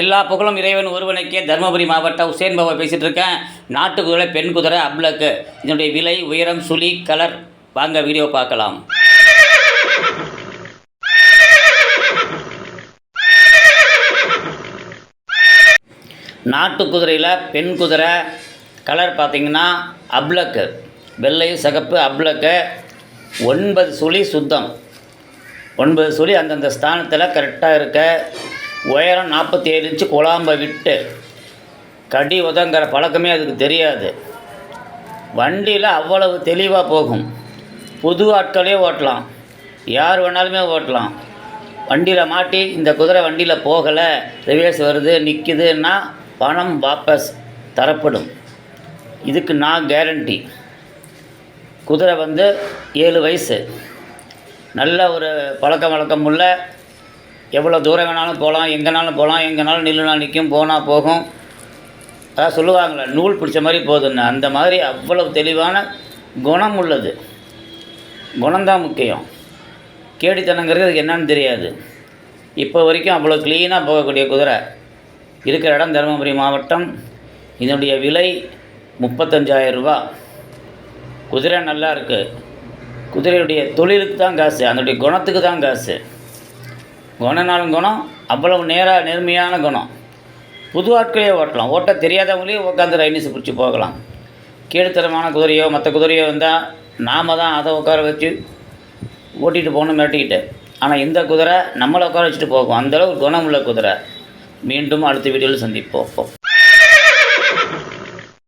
எல்லா புகழும் இறைவன் ஒருவனுக்கே. தருமபுரி மாவட்டம் உசேன் பாபா பேசிகிட்டு இருக்கேன் நாட்டு குதிரை பெண் குதிரை அப்ளக்கு. இதனுடைய விலை உயரம் சுழி கலர் வாங்க வீடியோ பார்க்கலாம். நாட்டு குதிரையில் பெண் குதிரை கலர் பார்த்தீங்கன்னா அப்ளக்கு. வெள்ளை சிகப்பு அப்ளக்கு. ஒன்பது சுழி சுத்தம். ஒன்பது சுழி அந்தந்த ஸ்தானத்தில் கரெக்டாக இருக்க உயரம் நாற்பத்தி ஏழு இன்ச்சு குழாம்பை விட்டு கடி உதங்கிற பழக்கமே அதுக்கு தெரியாது. வண்டியில் அவ்வளவு தெளிவாக போகும். புது ஆட்களே ஓட்டலாம். யார் வேணாலுமே ஓட்டலாம். வண்டியில் மாட்டி இந்த குதிரை வண்டியில் போகலை ரிவேஸ் வருது நிற்கிதுன்னா பணம் வாபஸ் தரப்படும். இதுக்கு நான் கேரண்டி குதிரை வந்து ஏழு வயசு. நல்ல ஒரு பழக்க வழக்கம் உள்ள எவ்வளோ தூரம் வேணாலும் போகலாம் எங்கேனாலும் போகலாம் எங்கேனாலும் நில்லுனா நிற்கும் போனால் போகும். அதான் சொல்லுவாங்களே நூல் பிடிச்ச மாதிரி போகுதுன்னு அந்த மாதிரி அவ்வளவு தெளிவான குணம் உள்ளது. குணம்தான் முக்கியம். கேடித்தனங்கிறது அதுக்கு என்னன்னு தெரியாது. இப்போ வரைக்கும் அவ்வளோ க்ளீனாக போகக்கூடிய குதிரை இருக்கிற இடம் தருமபுரி மாவட்டம். இதனுடைய விலை முப்பத்தஞ்சாயிரம் ரூபா. குதிரை நல்லா இருக்குது குதிரையுடைய தொழிலுக்கு தான் காசு அதனுடைய குணத்துக்கு தான் காசு. குணனாலும் குணம் அவ்வளவு நேராக நேர்மையான குணம் புது ஆட்களே ஓட்டலாம். ஓட்ட தெரியாதவங்களே உட்காந்து ரைனிஸ் பிடிச்சி போகலாம். கீழ்த்தரமான குதிரையோ மற்ற குதிரையோ வந்தால் நாம் தான் அதை உட்கார வச்சு ஓட்டிகிட்டு போகணும் மிரட்டிக்கிட்டு. ஆனால் இந்த குதிரை நம்மளை உட்கார வச்சுட்டு போகும். அந்தளவு குணம் உள்ள குதிரை. மீண்டும் அடுத்த வீடியோவில் சந்திப்போம்.